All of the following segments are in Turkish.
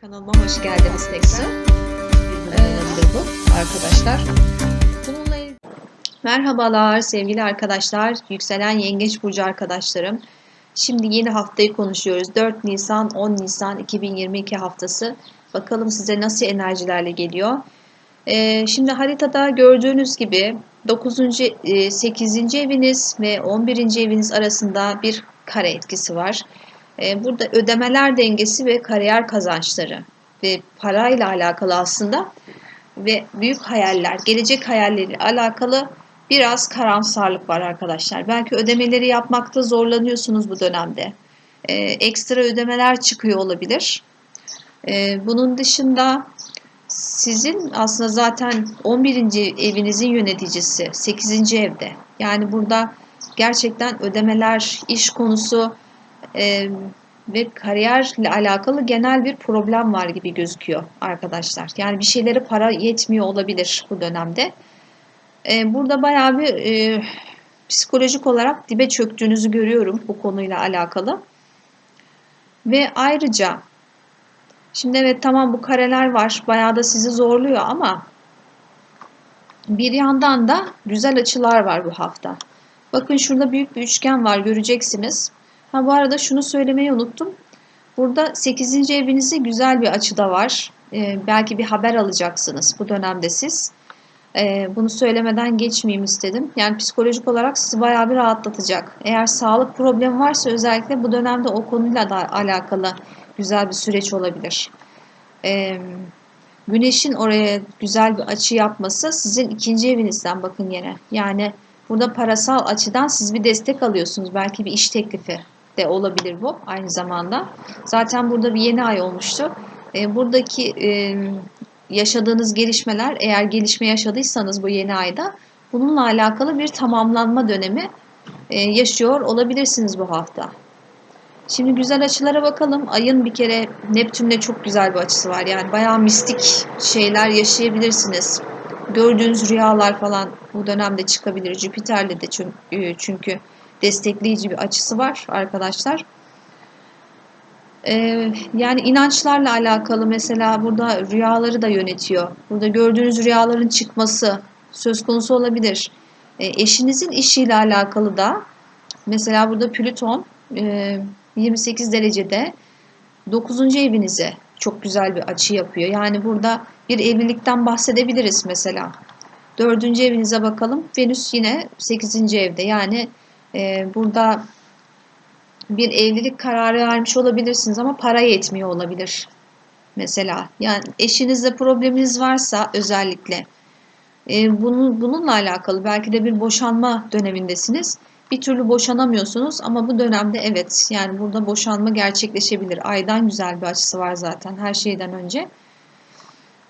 Kanalıma hoş geldiniz tekrar. Olabilir bu arkadaşlar. Bununla Merhabalar sevgili arkadaşlar, yükselen yengeç burcu arkadaşlarım. Şimdi yeni haftayı konuşuyoruz. 4 Nisan 10 Nisan 2022 haftası. Bakalım size nasıl enerjilerle geliyor. Ee, şimdi haritada gördüğünüz gibi 9. e, 8. eviniz ve 11. eviniz arasında bir kare etkisi var. Ee, Burada ödemeler dengesi ve kariyer kazançları ve parayla alakalı aslında ve büyük hayaller, gelecek hayalleri alakalı biraz karamsarlık var arkadaşlar. Belki ödemeleri yapmakta zorlanıyorsunuz bu dönemde. Ee, ekstra ödemeler çıkıyor olabilir. Ee, bunun dışında sizin aslında zaten 11. evinizin yöneticisi 8. evde. Yani burada gerçekten ödemeler, iş konusu e, ve kariyerle alakalı genel bir problem var gibi gözüküyor arkadaşlar. Yani bir şeylere para yetmiyor olabilir bu dönemde. E, burada bayağı bir e, psikolojik olarak dibe çöktüğünüzü görüyorum bu konuyla alakalı. Ve ayrıca şimdi evet tamam bu kareler var bayağı da sizi zorluyor ama bir yandan da güzel açılar var bu hafta. Bakın şurada büyük bir üçgen var göreceksiniz. Ha bu arada şunu söylemeyi unuttum. Burada 8. evinizde güzel bir açıda var. Ee, belki bir haber alacaksınız bu dönemde siz. Ee, bunu söylemeden geçmeyeyim istedim. Yani psikolojik olarak sizi bayağı bir rahatlatacak. Eğer sağlık problemi varsa özellikle bu dönemde o konuyla da alakalı güzel bir süreç olabilir. Ee, güneşin oraya güzel bir açı yapması sizin ikinci evinizden bakın yine. Yani burada parasal açıdan siz bir destek alıyorsunuz. Belki bir iş teklifi de olabilir bu aynı zamanda. Zaten burada bir yeni ay olmuştu. E, buradaki e, yaşadığınız gelişmeler eğer gelişme yaşadıysanız bu yeni ayda bununla alakalı bir tamamlanma dönemi e, yaşıyor olabilirsiniz bu hafta. Şimdi güzel açılara bakalım. Ayın bir kere Neptün'le çok güzel bir açısı var. Yani bayağı mistik şeyler yaşayabilirsiniz. Gördüğünüz rüyalar falan bu dönemde çıkabilir. Jüpiter'le de çünkü, çünkü destekleyici bir açısı var arkadaşlar. Ee, yani inançlarla alakalı mesela burada rüyaları da yönetiyor. Burada gördüğünüz rüyaların çıkması söz konusu olabilir. Ee, eşinizin işiyle alakalı da mesela burada Plüton e, 28 derecede 9. evinize çok güzel bir açı yapıyor. Yani burada bir evlilikten bahsedebiliriz mesela. 4. evinize bakalım. Venüs yine 8. evde. Yani e, burada bir evlilik kararı vermiş olabilirsiniz ama para yetmiyor olabilir. Mesela yani eşinizle probleminiz varsa özellikle e, bunun, bununla alakalı belki de bir boşanma dönemindesiniz. Bir türlü boşanamıyorsunuz ama bu dönemde evet yani burada boşanma gerçekleşebilir. Aydan güzel bir açısı var zaten her şeyden önce.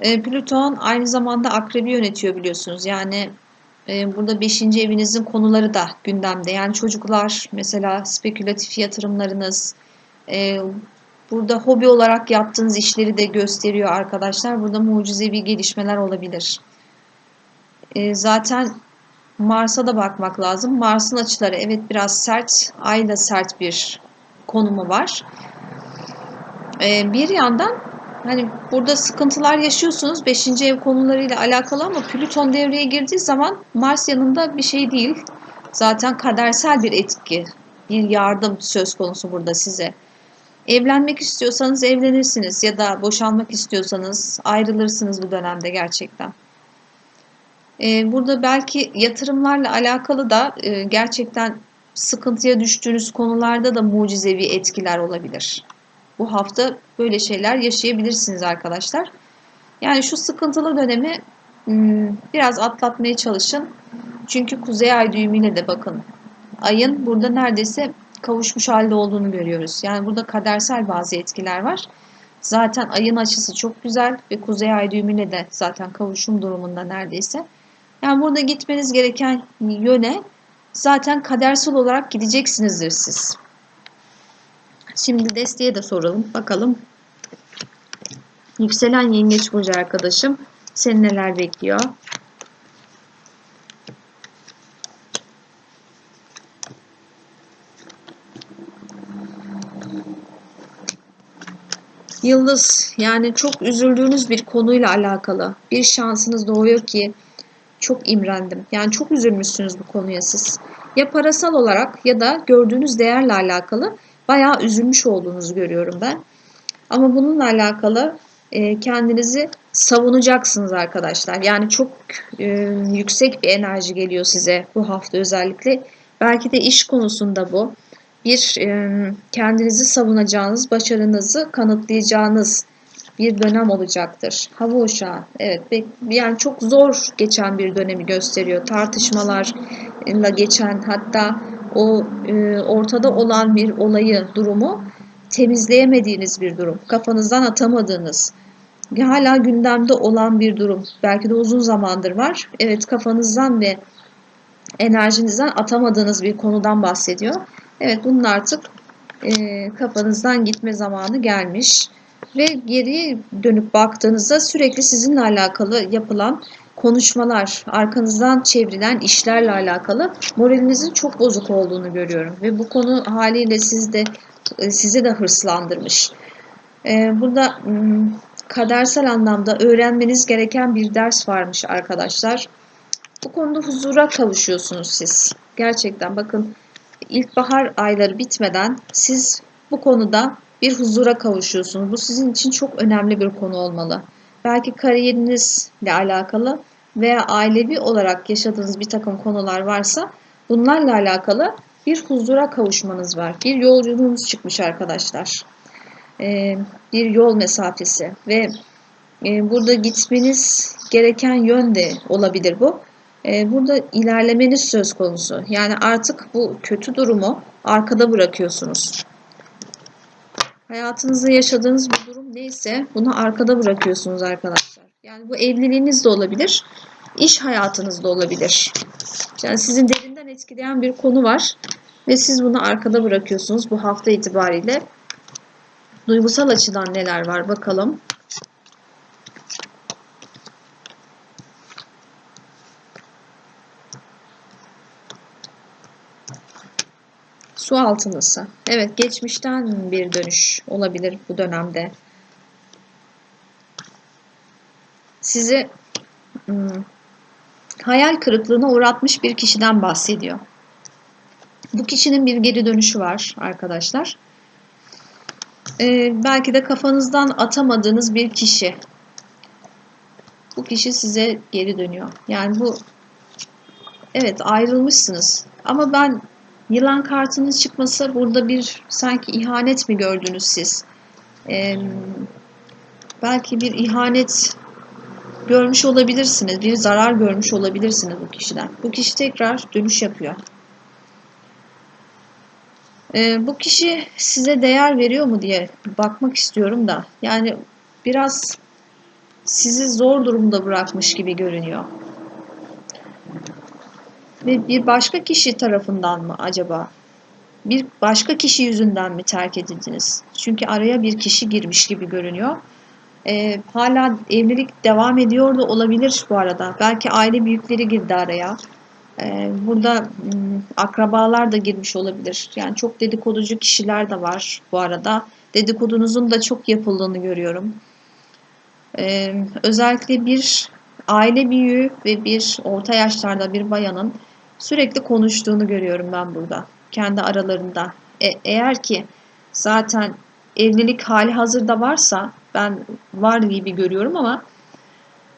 E, Plüton aynı zamanda akrebi yönetiyor biliyorsunuz. Yani burada 5. evinizin konuları da gündemde. Yani çocuklar mesela spekülatif yatırımlarınız, e, burada hobi olarak yaptığınız işleri de gösteriyor arkadaşlar. Burada mucizevi gelişmeler olabilir. E, zaten Mars'a da bakmak lazım. Mars'ın açıları evet biraz sert, Ay'la sert bir konumu var. Bir yandan hani burada sıkıntılar yaşıyorsunuz 5. ev konularıyla alakalı ama Plüton devreye girdiği zaman Mars yanında bir şey değil. Zaten kadersel bir etki, bir yardım söz konusu burada size. Evlenmek istiyorsanız evlenirsiniz ya da boşanmak istiyorsanız ayrılırsınız bu dönemde gerçekten. Burada belki yatırımlarla alakalı da gerçekten sıkıntıya düştüğünüz konularda da mucizevi etkiler olabilir bu hafta böyle şeyler yaşayabilirsiniz arkadaşlar. Yani şu sıkıntılı dönemi hmm, biraz atlatmaya çalışın. Çünkü kuzey ay düğümüyle de bakın. Ayın burada neredeyse kavuşmuş halde olduğunu görüyoruz. Yani burada kadersel bazı etkiler var. Zaten ayın açısı çok güzel ve kuzey ay düğümüyle de zaten kavuşum durumunda neredeyse. Yani burada gitmeniz gereken yöne zaten kadersel olarak gideceksinizdir siz. Şimdi desteğe de soralım. Bakalım. Yükselen yengeç burcu arkadaşım. Seni neler bekliyor? Yıldız yani çok üzüldüğünüz bir konuyla alakalı bir şansınız doğuyor ki çok imrendim. Yani çok üzülmüşsünüz bu konuya siz. Ya parasal olarak ya da gördüğünüz değerle alakalı bayağı üzülmüş olduğunuzu görüyorum ben. Ama bununla alakalı e, kendinizi savunacaksınız arkadaşlar. Yani çok e, yüksek bir enerji geliyor size bu hafta özellikle. Belki de iş konusunda bu. Bir e, kendinizi savunacağınız, başarınızı kanıtlayacağınız bir dönem olacaktır. Hava uşağı, evet, yani çok zor geçen bir dönemi gösteriyor. Tartışmalarla geçen, hatta o e, ortada olan bir olayı, durumu temizleyemediğiniz bir durum, kafanızdan atamadığınız, hala gündemde olan bir durum. Belki de uzun zamandır var. Evet kafanızdan ve enerjinizden atamadığınız bir konudan bahsediyor. Evet bunun artık e, kafanızdan gitme zamanı gelmiş. Ve geriye dönüp baktığınızda sürekli sizinle alakalı yapılan konuşmalar, arkanızdan çevrilen işlerle alakalı moralinizin çok bozuk olduğunu görüyorum. Ve bu konu haliyle sizde sizi de hırslandırmış. Ee, burada kadersel anlamda öğrenmeniz gereken bir ders varmış arkadaşlar. Bu konuda huzura kavuşuyorsunuz siz. Gerçekten bakın ilkbahar ayları bitmeden siz bu konuda bir huzura kavuşuyorsunuz. Bu sizin için çok önemli bir konu olmalı. Belki kariyerinizle alakalı veya ailevi olarak yaşadığınız bir takım konular varsa bunlarla alakalı bir huzura kavuşmanız var. Bir yolculuğunuz çıkmış arkadaşlar. Ee, bir yol mesafesi ve e, burada gitmeniz gereken yön de olabilir bu. Ee, burada ilerlemeniz söz konusu. Yani artık bu kötü durumu arkada bırakıyorsunuz. Hayatınızda yaşadığınız durum neyse bunu arkada bırakıyorsunuz arkadaşlar. Yani bu evliliğiniz de olabilir, iş hayatınız da olabilir. Yani sizin derinden etkileyen bir konu var ve siz bunu arkada bırakıyorsunuz bu hafta itibariyle. Duygusal açıdan neler var bakalım. Su altınısı. Evet geçmişten bir dönüş olabilir bu dönemde. Sizi hmm, hayal kırıklığına uğratmış bir kişiden bahsediyor. Bu kişinin bir geri dönüşü var arkadaşlar. Ee, belki de kafanızdan atamadığınız bir kişi. Bu kişi size geri dönüyor. Yani bu evet ayrılmışsınız. Ama ben yılan kartının çıkması burada bir sanki ihanet mi gördünüz siz? Ee, belki bir ihanet görmüş olabilirsiniz. Bir zarar görmüş olabilirsiniz bu kişiden. Bu kişi tekrar dönüş yapıyor. E, bu kişi size değer veriyor mu diye bakmak istiyorum da. Yani biraz sizi zor durumda bırakmış gibi görünüyor. Ve bir başka kişi tarafından mı acaba? Bir başka kişi yüzünden mi terk edildiniz? Çünkü araya bir kişi girmiş gibi görünüyor. E, hala evlilik devam ediyor da olabilir bu arada. Belki aile büyükleri girdi araya. Ee, burada hmm, akrabalar da girmiş olabilir. Yani çok dedikoducu kişiler de var bu arada. Dedikodunuzun da çok yapıldığını görüyorum. Ee, özellikle bir aile büyüğü ve bir orta yaşlarda bir bayanın sürekli konuştuğunu görüyorum ben burada. Kendi aralarında. E, eğer ki zaten evlilik hali hazırda varsa ben var gibi görüyorum ama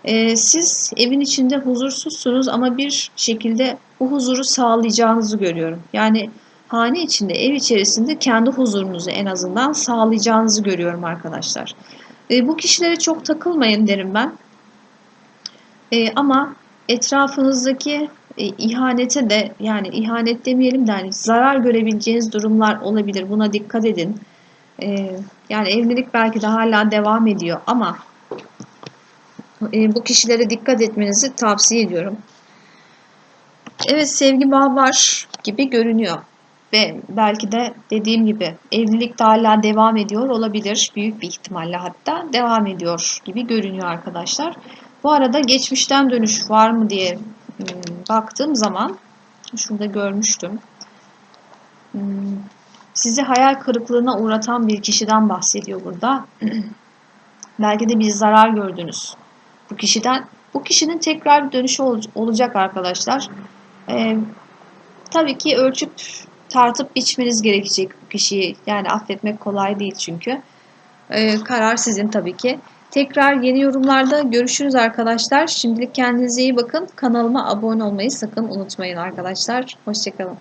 e, siz evin içinde huzursuzsunuz ama bir şekilde bu huzuru sağlayacağınızı görüyorum. Yani hane içinde, ev içerisinde kendi huzurunuzu en azından sağlayacağınızı görüyorum arkadaşlar. E, bu kişilere çok takılmayın derim ben. E, ama etrafınızdaki e, ihanete de yani ihanet demeyelim de hani zarar görebileceğiniz durumlar olabilir. Buna dikkat edin. E, yani evlilik belki de hala devam ediyor ama e, bu kişilere dikkat etmenizi tavsiye ediyorum. Evet sevgi bağı var gibi görünüyor. Ve belki de dediğim gibi evlilik de hala devam ediyor olabilir. Büyük bir ihtimalle hatta devam ediyor gibi görünüyor arkadaşlar. Bu arada geçmişten dönüş var mı diye hmm, baktığım zaman şurada görmüştüm. Sizi hayal kırıklığına uğratan bir kişiden bahsediyor burada. Belki de bir zarar gördünüz bu kişiden. Bu kişinin tekrar bir dönüşü ol- olacak arkadaşlar. Ee, tabii ki ölçüp tartıp biçmeniz gerekecek bu kişiyi. Yani affetmek kolay değil çünkü. Ee, karar sizin tabii ki. Tekrar yeni yorumlarda görüşürüz arkadaşlar. Şimdilik kendinize iyi bakın. Kanalıma abone olmayı sakın unutmayın arkadaşlar. Hoşçakalın.